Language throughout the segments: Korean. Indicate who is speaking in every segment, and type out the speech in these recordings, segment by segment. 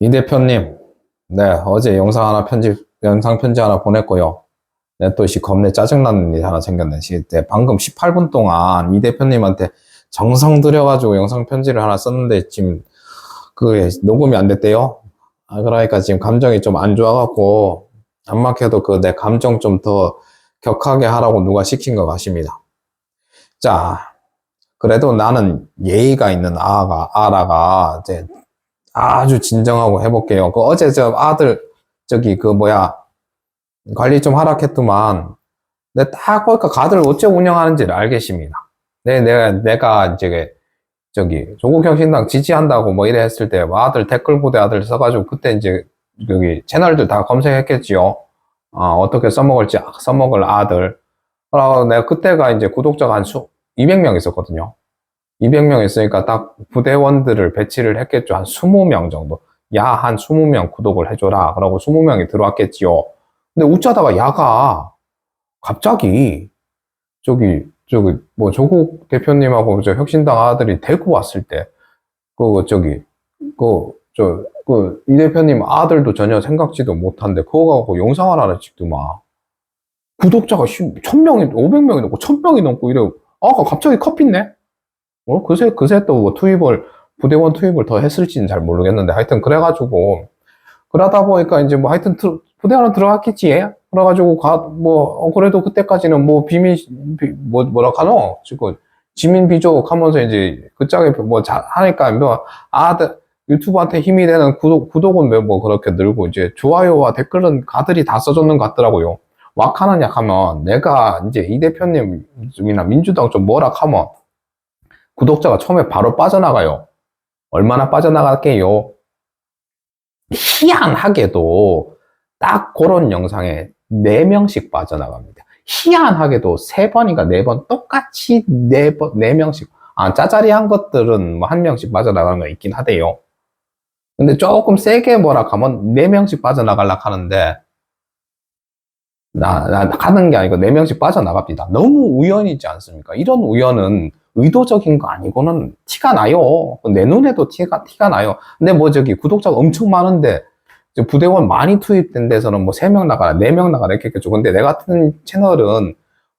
Speaker 1: 이 대표님, 네, 어제 영상 하나 편집, 영상 편지 하나 보냈고요. 네, 또, 씨, 겁내 짜증나는 일 하나 생겼네. 씨, 네, 방금 18분 동안 이 대표님한테 정성 들여가지고 영상 편지를 하나 썼는데, 지금, 그게 녹음이 안 됐대요. 아, 그러니까 지금 감정이 좀 안 좋아갖고, 안 막혀도 그 내 감정 좀 더 격하게 하라고 누가 시킨 것 같습니다. 자, 그래도 나는 예의가 있는 아가, 아라가, 이제, 아주 진정하고 해볼게요. 그 어제 저 아들, 저기 그 뭐야, 관리 좀 하락했더만, 내딱 보니까 가들 어째 운영하는지를 알겠습니다. 내, 내가, 내가 이제, 저기, 조국혁 신당 지지한다고 뭐 이래 했을 때, 뭐 아들 댓글 부대 아들 써가지고, 그때 이제, 여기 채널들 다 검색했겠지요. 어, 어떻게 써먹을지 써먹을 아들. 그러고 내가 그때가 이제 구독자가 한 수, 200명 있었거든요. 200명 있으니까 딱 부대원들을 배치를 했겠죠. 한 20명 정도. 야, 한 20명 구독을 해줘라. 그러고 20명이 들어왔겠지요. 근데 웃자다가 야가 갑자기 저기, 저기, 뭐 조국 대표님하고 저 혁신당 아들이 대구 왔을 때, 그, 저기, 그, 저, 그, 이 대표님 아들도 전혀 생각지도 못한데, 그거 갖고 영상 하나 찍더만. 구독자가 1000명이, 500명이 넘고 1000명이 넘고 이래. 아가 갑자기 커피네? 어, 그새, 그새 또 뭐 투입을, 부대원 투입을 더 했을지는 잘 모르겠는데, 하여튼 그래가지고, 그러다 보니까 이제 뭐 하여튼 트- 부대원은 들어갔겠지. 그래가지고 가, 뭐, 어, 그래도 그때까지는 뭐 비밀, 비- 뭐, 뭐라 카노? 지금 지민 비족 하면서 이제 그 짝에 뭐 자, 하니까 뭐, 아들, 유튜브한테 힘이 되는 구독, 구독은 왜뭐 그렇게 늘고 이제 좋아요와 댓글은 가들이 다 써줬는 것 같더라고요. 왁하는 약하면 내가 이제 이 대표님이나 민주당 좀 뭐라 하면 구독자가 처음에 바로 빠져나가요. 얼마나 빠져나갈게요? 희한하게도 딱 그런 영상에 4명씩 빠져나갑니다. 희한하게도 3번인가 4번 똑같이 4번, 4명씩. 아, 짜자리한 것들은 뭐한 명씩 빠져나가는 거 있긴 하대요. 근데 조금 세게 뭐라 하면 4명씩 빠져나가려고 하는데, 나, 나, 가는 게 아니고 4명씩 빠져나갑니다. 너무 우연이지 않습니까? 이런 우연은 의도적인 거 아니고는 티가 나요. 내 눈에도 티가, 티가 나요. 근데 뭐 저기 구독자가 엄청 많은데, 부대원 많이 투입된 데서는 뭐 3명 나가라, 4명 나가라 이렇게 했겠죠. 근데 내 같은 채널은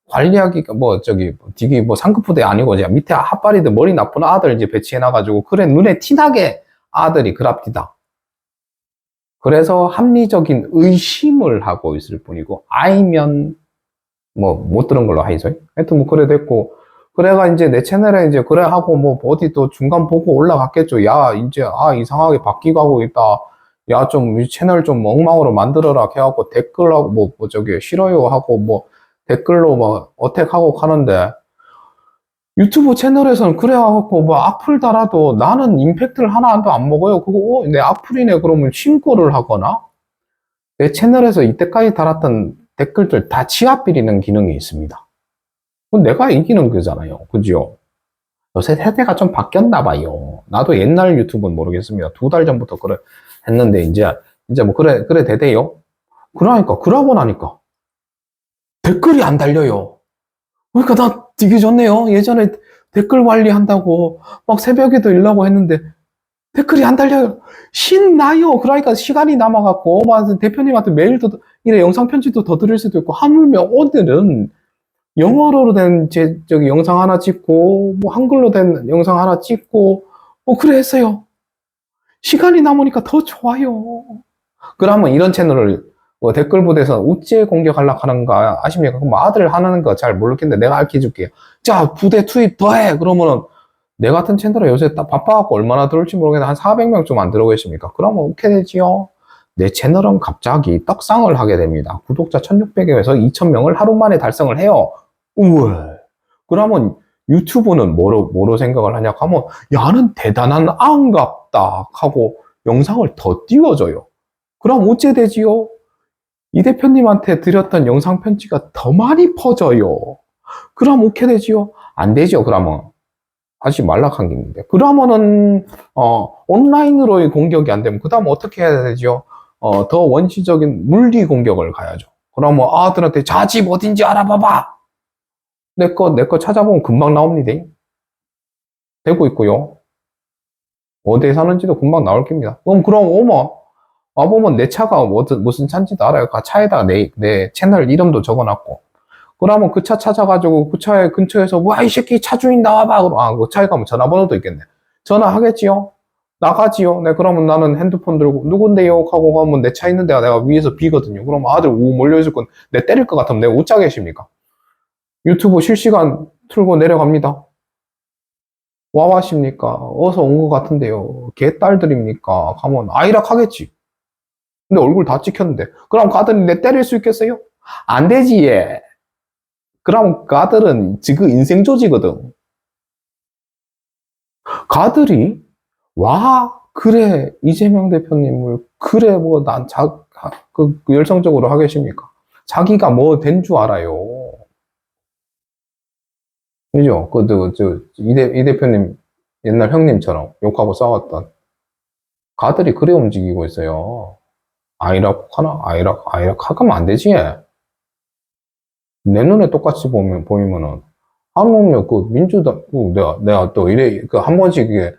Speaker 1: 관리하기가 뭐 저기 디기 뭐 상급 부대 아니고 이제 밑에 핫바리들 머리 나쁜 아들 이제 배치해놔가지고 그래 눈에 티나게 아들이 그랍디다. 그래서 합리적인 의심을 하고 있을 뿐이고 아니면 뭐 못 들은 걸로 하이죠. 하여튼 뭐 그래 됐고 그래가 이제 내 채널에 이제 그래 하고 뭐 어디 또 중간 보고 올라갔겠죠. 야 이제 아 이상하게 바뀌고 하고 있다. 야좀이 채널 좀 엉망으로 만들어라 해갖고 댓글하고 뭐, 뭐 저기 싫어요 하고 뭐 댓글로 뭐 어택하고 하는데 유튜브 채널에서는 그래갖고 뭐 악플 달아도 나는 임팩트를 하나도 안 먹어요. 그거 어, 내 악플이네 그러면 신고를 하거나 내 채널에서 이때까지 달았던 댓글들 다 치아 비리는 기능이 있습니다. 그건 내가 이기는 거잖아요. 그죠? 요새 세대가 좀 바뀌었나 봐요. 나도 옛날 유튜브는 모르겠습니다. 두 달 전부터 그래 했는데 이제 이제 뭐 그래 그래 되대요. 그러니까 그러고 나니까 댓글이 안 달려요. 그러니까 나 되게 좋네요. 예전에 댓글 관리한다고 막 새벽에도 일하고 했는데 댓글이 안 달려요. 신나요. 그러니까 시간이 남아갖고 막 대표님한테 메일도 이래 영상 편지도 더 드릴 수도 있고 하물며 오늘은 영어로 된 제 저기 영상 하나 찍고 뭐 한글로 된 영상 하나 찍고 뭐 그래 했어요. 시간이 남으니까 더 좋아요. 그러면 이런 채널을 뭐 댓글 부대에서 우째 공격하려고 하는 거 아십니까? 그럼 아들 하는 거 잘 모르겠는데 내가 알려 줄게요. 자, 부대 투입 더해! 그러면은 내 같은 채널에 요새 딱 바빠갖고 얼마나 들어올지 모르겠는데 한 400명 좀 안 들어오고 있습니까? 그러면 어떻게 되지요? 내 채널은 갑자기 떡상을 하게 됩니다. 구독자 1600에서 2000명을 하루 만에 달성을 해요. 우와. 그러면 유튜브는 뭐로, 뭐로 생각을 하냐 하면, 야는 대단한 안갑다 하고 영상을 더 띄워줘요. 그럼 어째 되지요? 이 대표님한테 드렸던 영상 편지가 더 많이 퍼져요. 그럼 어떻게 되지요? 안 되죠, 그러면. 하지 말락한 게 있는데. 그러면은, 어, 온라인으로의 공격이 안 되면, 그 다음 어떻게 해야 되죠? 어, 더 원시적인 물리 공격을 가야죠. 그러면 아들한테 자집 어딘지 알아봐봐! 내 거, 내 거 찾아보면 금방 나옵니다. 되고 있고요. 어디에 사는지도 금방 나올 겁니다. 그럼, 그럼, 어머, 와보면 내 차가 무슨, 무슨 차인지도 알아요. 그 차에다가 내, 내 채널 이름도 적어놨고. 그러면 그 차 찾아가지고 그 차에 근처에서, 와, 이 새끼 차 주인 나와봐. 그럼, 아, 그 차에 가면 전화번호도 있겠네. 전화하겠지요? 나가지요? 네, 그러면 나는 핸드폰 들고, 누군데요? 하고 가면 내 차 있는 데가 내가 위에서 비거든요. 그럼 아들 우 몰려있을 건, 내 때릴 것 같으면 내가 웃자 계십니까? 유튜브 실시간 틀고 내려갑니다. 와와십니까? 어서 온 것 같은데요. 개딸들입니까? 가면 아이락 하겠지. 근데 얼굴 다 찍혔는데. 그럼 가들이 내 때릴 수 있겠어요? 안 되지, 얘. 그럼 가들은 지금 인생 조지거든. 가들이, 와, 그래, 이재명 대표님을, 그래, 뭐, 난 자, 그, 그 열성적으로 하겠습니까? 자기가 뭐 된 줄 알아요. 그죠? 그, 그, 저, 이, 대표님, 옛날 형님처럼 욕하고 싸웠던 가들이 그래 움직이고 있어요. 아이락 하나? 아이락, 아이락 하면 안 되지. 내 눈에 똑같이 보면, 보이면은, 하물며 그 민주당, 그 내가, 내가 또 이래, 그 한 번씩 이게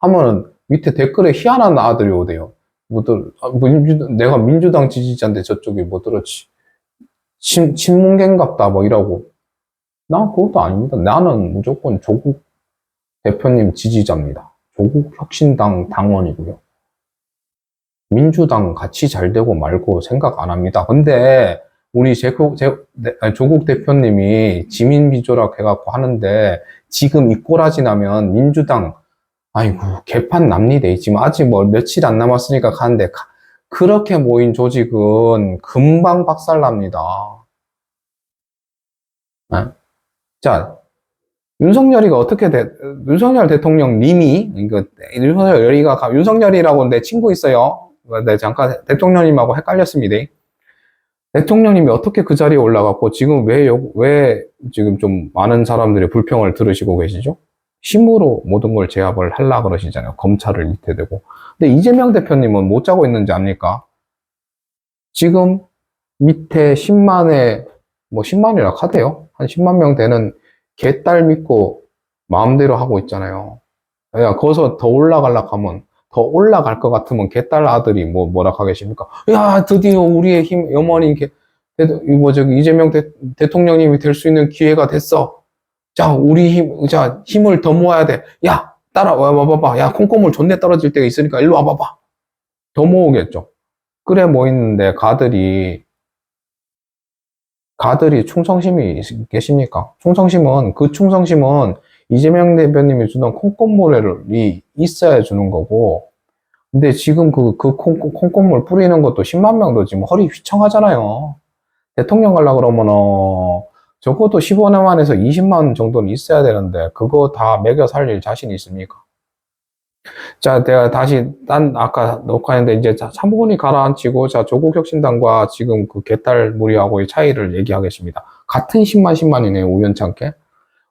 Speaker 1: 하면은 밑에 댓글에 희한한 아들이 오대요. 뭐들, 아, 민주, 내가 민주당 지지자인데 저쪽이 뭐. 친, 친문계인갑다, 뭐 이라고. 난 그것도 아닙니다. 나는 무조건 조국 대표님 지지자입니다. 조국 혁신당 당원이고요. 민주당 같이 잘 되고 말고 생각 안 합니다. 근데 우리 제국, 제, 네, 조국 대표님이 지민 비조락 해갖고 하는데 지금 이 꼬라지 나면 민주당 아이고 개판 납니다. 지금 아직 뭐 며칠 안 남았으니까 가는데 가- 그렇게 모인 조직은 금방 박살납니다. 아? 자, 윤석열이가 어떻게 돼, 윤석열 대통령님이, 이거, 윤석열이가, 가- 윤석열이라고 내 친구 있어요. 네, 잠깐 대통령님하고 헷갈렸습니다. 대통령님이 어떻게 그 자리에 올라갔고, 지금 왜, 요- 왜 지금 좀 많은 사람들의 불평을 들으시고 계시죠? 힘으로 모든 걸 제압을 하려 그러시잖아요. 검찰을 밑에 대고. 근데 이재명 대표님은 못 자고 있는지 압니까? 지금 밑에 10만에, 뭐 10만이라 카대요? 한 10만 명 되는 개딸 믿고 마음대로 하고 있잖아요. 야, 거기서 더 올라가려고 하면, 더 올라갈 것 같으면 개딸 아들이 뭐, 뭐라 하겠습니까? 야, 드디어 우리의 힘, 어머니, 개, 대- 뭐, 저기, 이재명 대, 대통령님이 될 수 있는 기회가 됐어. 자, 우리 힘, 자, 힘을 더 모아야 돼. 야, 따라와, 와봐봐. 야, 콩고물 존내 떨어질 때가 있으니까 일로 와봐봐. 더 모으겠죠. 그래 모이는데 가들이, 가들이 충성심이 있- 계십니까? 충성심은, 그 충성심은 이재명 대표님이 주던 콩고물이 있어야 주는 거고, 근데 지금 그, 그 콩, 콩고물 뿌리는 것도 10만 명도 지금 허리 휘청하잖아요. 대통령 가려고 그러면, 어, 적어도 15년 만에서 20만 정도는 있어야 되는데, 그거 다 매겨 살릴 자신이 있습니까? 자, 내가 다시, 딴, 아까 녹화했는데, 이제 자, 참고문이 가라앉히고, 자, 조국 혁신당과 지금 그 개딸 무리하고의 차이를 얘기하겠습니다. 같은 10만, 10만이네요, 우연찮게.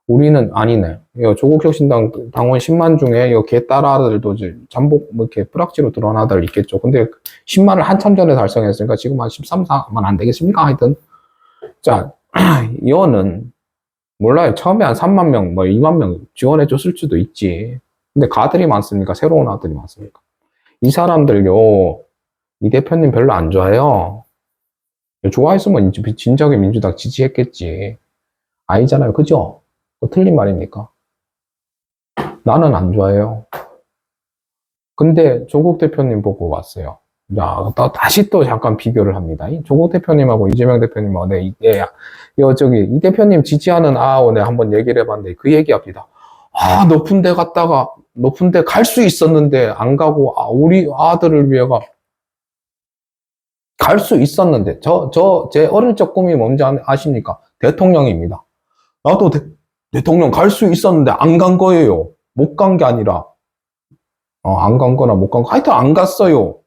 Speaker 1: 우리는 아니네. 이 조국 혁신당 당원 10만 중에 이 개딸 아들도 잠복, 뭐 이렇게 뿌락지로 드러난 아들 있겠죠. 근데 10만을 한참 전에 달성했으니까 지금 한 13, 4만 안 되겠습니까? 하여튼. 자, 이거는 몰라요. 처음에 한 3만 명, 뭐 2만 명 지원해 줬을 수도 있지. 근데 가들이 많습니까? 새로운 아들이 많습니까? 이 사람들요, 이 대표님 별로 안 좋아해요. 좋아했으면 진작에 민주당 지지했겠지. 아니잖아요. 그죠? 그 틀린 말입니까? 나는 안 좋아해요. 근데 조국 대표님 보고 왔어요. 야, 또 다시 또 잠깐 비교를 합니다. 이 조국 대표님하고 이재명 대표님하고 내, 내, 여, 저기, 이 대표님 지지하는 아오 내 한번 얘기를 해봤는데 그 얘기합니다. 아, 높은 데 갔다가, 높은 데 갈 수 있었는데 안 가고, 아, 우리 아들을 위해가 갈 수 있었는데, 저, 저, 제 어릴 적 꿈이 뭔지 아- 아십니까? 대통령입니다. 나도 대, 대통령 갈 수 있었는데 안 간 거예요. 못 간 게 아니라, 어, 안 간 거나 못 간 거, 하여튼 안 갔어요.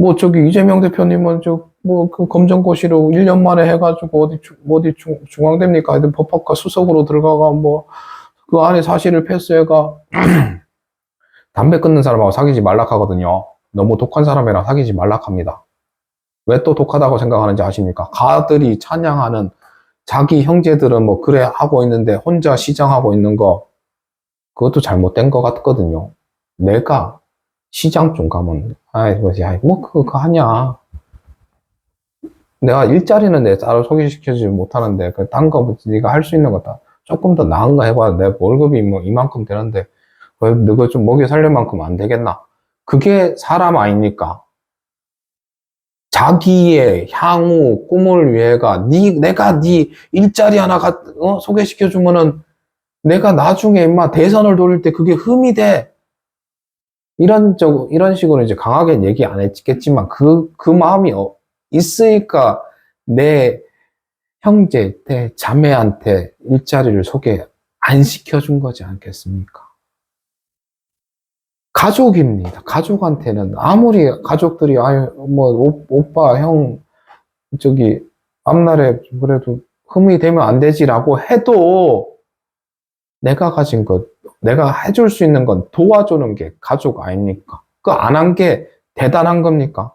Speaker 1: 뭐, 저기, 이재명 대표님은, 저, 뭐, 그 검정고시로 1년 만에 해가지고, 어디, 중- 어디 중, 중앙됩니까? 하여튼 법학과 수석으로 들어가가, 뭐, 그 안에 사실을 패스해가, 담배 끊는 사람하고 사귀지 말락 하거든요. 너무 독한 사람이랑 사귀지 말락 합니다. 왜 또 독하다고 생각하는지 아십니까? 가들이 찬양하는 자기 형제들은 뭐, 그래 하고 있는데, 혼자 시장하고 있는 거, 그것도 잘못된 것 같거든요. 내가 시장 좀 가면, 아이, 뭐지, 아이, 뭐, 그거, 그거 하냐. 내가 일자리는 내 따로 소개시켜주지 못하는데, 그, 딴 거, 네가 할 수 있는 거 다, 조금 더 나은 거 해봐. 내 월급이 뭐, 이만큼 되는데, 그, 너가 좀 먹여 살릴 만큼 안 되겠나? 그게 사람 아닙니까? 자기의 향후 꿈을 위해가, 니, 내가 네 일자리 하나 가, 어, 소개시켜주면은, 내가 나중에 임마 대선을 돌릴 때 그게 흠이 돼. 이런 쪽 이런 식으로 이제 강하게 얘기 안 했겠지만 그 그 마음이 어- 있으니까 내 형제, 내 자매한테 일자리를 소개 안 시켜준 거지 않겠습니까? 가족입니다. 가족한테는 아무리 가족들이 아유 뭐 오- 오빠 형 저기 앞날에 그래도 흠이 되면 안 되지라고 해도 내가 가진 것, 내가 해줄 수 있는 건 도와주는 게 가족 아닙니까? 그 안 한 게 대단한 겁니까?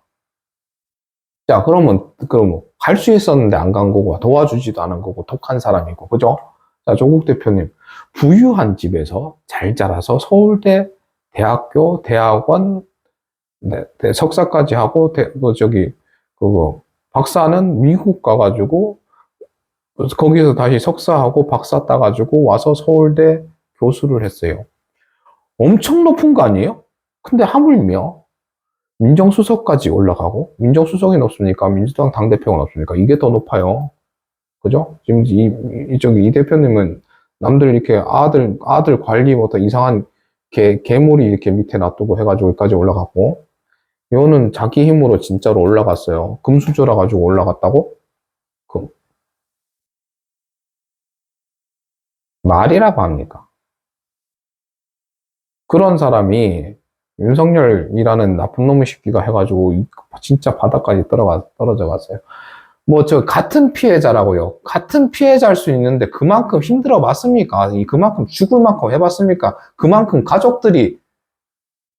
Speaker 1: 자, 그러면, 그럼 갈 수 있었는데 안 간 거고, 도와주지도 않은 거고, 독한 사람이고, 그죠? 자, 조국 대표님, 부유한 집에서 잘 자라서 서울대, 대학교, 대학원, 네, 대- 석사까지 하고, 대, 그 저기, 그거, 박사는 미국 가가지고, 거기서 다시 석사하고 박사 따가지고 와서 서울대 교수를 했어요. 엄청 높은 거 아니에요? 근데 하물며 민정수석까지 올라가고 민정수석이 높습니까? 민주당 당대표가 높습니까? 이게 더 높아요. 그죠? 지금 이, 이, 저기 이 대표님은 남들 이렇게 아들, 아들 관리부터 이상한 개, 괴물이 이렇게 밑에 놔두고 해가지고 여기까지 올라갔고, 이거는 자기 힘으로 진짜로 올라갔어요. 금수저라 가지고 올라갔다고? 그, 말이라고 합니까? 그런 사람이 윤석열이라는 나쁜 놈의 새끼가 해가지고 이- 진짜 바닥까지 떨어가, 떨어져 갔어요. 뭐 저 같은 피해자라고요. 같은 피해자일 수 있는데 그만큼 힘들어 봤습니까? 이 그만큼 죽을 만큼 해봤습니까? 그만큼 가족들이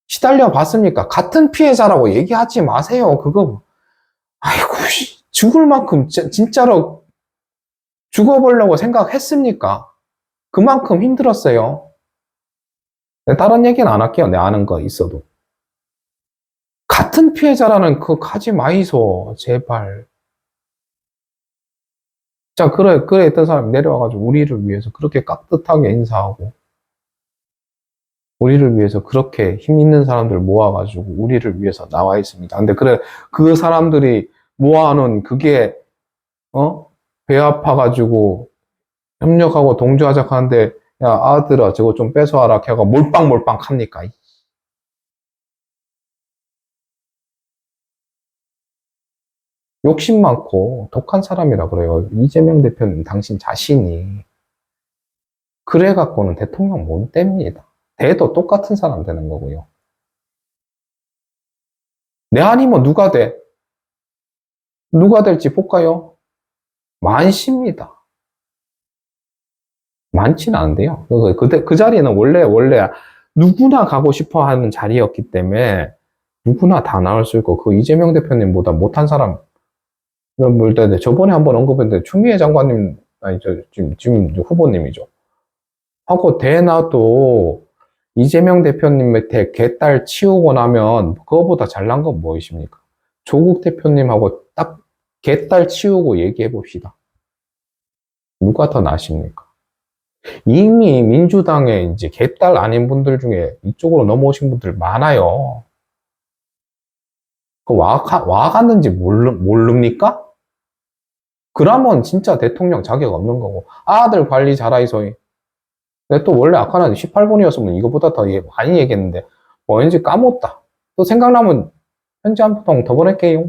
Speaker 1: 시달려 봤습니까? 같은 피해자라고 얘기하지 마세요. 그거 아이고 씨, 죽을 만큼 진- 진짜로 죽어보려고 생각했습니까? 그만큼 힘들었어요. 네, 다른 얘기는 안 할게요. 내 아는 거 있어도. 같은 피해자라는 그거 가지 마이소. 제발. 자, 그래, 그래 했던 사람이 내려와가지고 우리를 위해서 그렇게 깍듯하게 인사하고, 우리를 위해서 그렇게 힘 있는 사람들 모아가지고 우리를 위해서 나와 있습니다. 근데 그래, 그 사람들이 모아놓은 그게, 어? 배 아파가지고 협력하고 동조하자 하는데, 야, 아들아, 저거 좀 뺏어와라. 걔가 몰빵몰빵 합니까? 이. 욕심 많고 독한 사람이라 그래요. 이재명 대표는 당신 자신이. 그래 갖고는 대통령 못 됩니다. 돼도 똑같은 사람 되는 거고요. 내 아니면 누가 돼? 누가 될지 볼까요? 많습니다. 많지는 않은데요. 그, 그, 그 자리는 원래, 원래 누구나 가고 싶어 하는 자리였기 때문에 누구나 다 나올 수 있고, 그 이재명 대표님보다 못한 사람, 뭘 때, 저번에 한번 언급했는데, 추미애 장관님, 아니, 저, 지금, 지금 후보님이죠. 하고 대나도 이재명 대표님 밑에 개딸 치우고 나면, 그거보다 잘난 건 무엇입니까? 조국 대표님하고 딱 개딸 치우고 얘기해 봅시다. 누가 더 나십니까? 이미 민주당에 이제 개딸 아닌 분들 중에 이쪽으로 넘어오신 분들 많아요. 그 와, 와갔는지 모르, 모릅니까? 그러면 진짜 대통령 자격 없는 거고. 아들 관리 잘하이소이. 또 원래 아까는 18분이었으면 이거보다 더 얘- 많이 얘기했는데, 뭐 왠지 까먹었다. 또 생각나면 편지 한 통 더 보낼게요.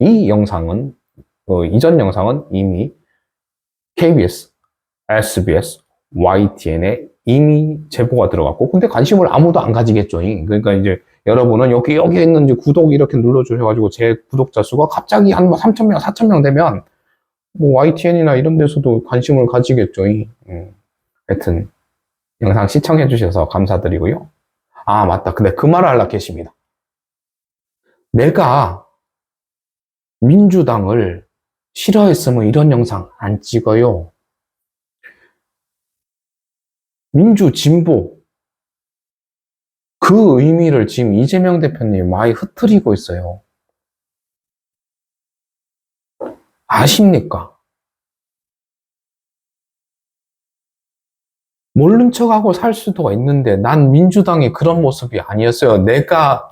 Speaker 1: 이 영상은, 어, 이전 영상은 이미 KBS, SBS, YTN에 이미 제보가 들어갔고, 근데 관심을 아무도 안 가지겠죠. 그러니까 이제 여러분은 여기, 여기 있는 이제 구독 이렇게 눌러주셔가지고 제 구독자 수가 갑자기 한 3,000명, 4,000명 되면, 뭐 YTN이나 이런 데서도 관심을 가지겠죠. 음. 하여튼, 영상 시청해 주셔서 감사드리고요. 아, 맞다. 근데 그 말을 하려고 계십니다. 내가 민주당을 싫어했으면 이런 영상 안 찍어요. 민주, 진보. 그 의미를 지금 이재명 대표님 많이 흐트리고 있어요. 아십니까? 모른 척하고 살 수도 있는데 난 민주당이 그런 모습이 아니었어요. 내가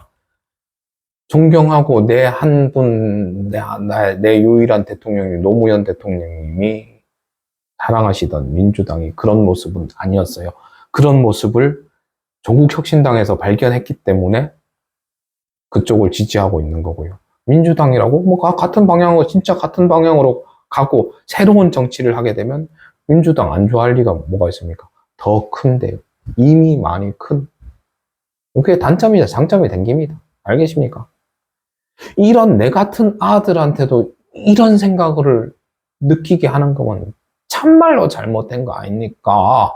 Speaker 1: 존경하고 내 한 분, 내, 나- 내 유일한 대통령이 노무현 대통령님이 사랑하시던 민주당이 그런 모습은 아니었어요. 그런 모습을 조국혁신당에서 발견했기 때문에 그쪽을 지지하고 있는 거고요. 민주당이라고 뭐 가- 같은 방향으로 진짜 같은 방향으로 가고 새로운 정치를 하게 되면 민주당 안 좋아할 리가 뭐가 있습니까? 더 큰데요. 이미 많이 큰. 그게 단점이자 장점이 된 겁니다. 알겠습니까? 이런 내 같은 아들한테도 이런 생각을 느끼게 하는 거면 참말로 잘못된 거 아닙니까?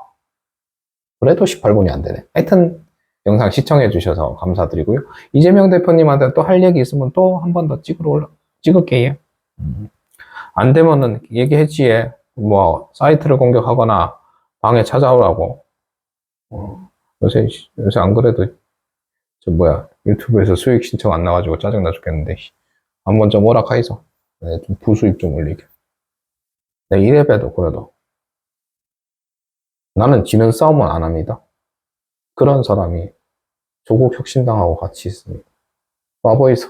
Speaker 1: 그래도 18분이 안 되네. 하여튼 영상 시청해 주셔서 감사드리고요. 이재명 대표님한테 또 할 얘기 있으면 또 한 번 더 찍으러 올라, 찍을게요. 음. 안 되면은 얘기했지에 뭐 사이트를 공격하거나 방에 찾아오라고. 어, 요새, 요새 안 그래도 저 뭐야 유튜브에서 수익 신청 안 나가지고 짜증나 죽겠는데 씨. 한번 좀 오락하이소. 네, 좀 부수입 좀 올리게. 네, 이래 봬도 그래도 나는 지는 싸움은 안 합니다. 그런 사람이 조국 혁신당하고 같이 있습니다. 와보이소.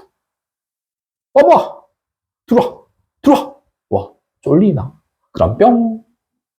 Speaker 1: 와봐! 들어와! 들어와! 와, 쫄리나? 그럼 뿅!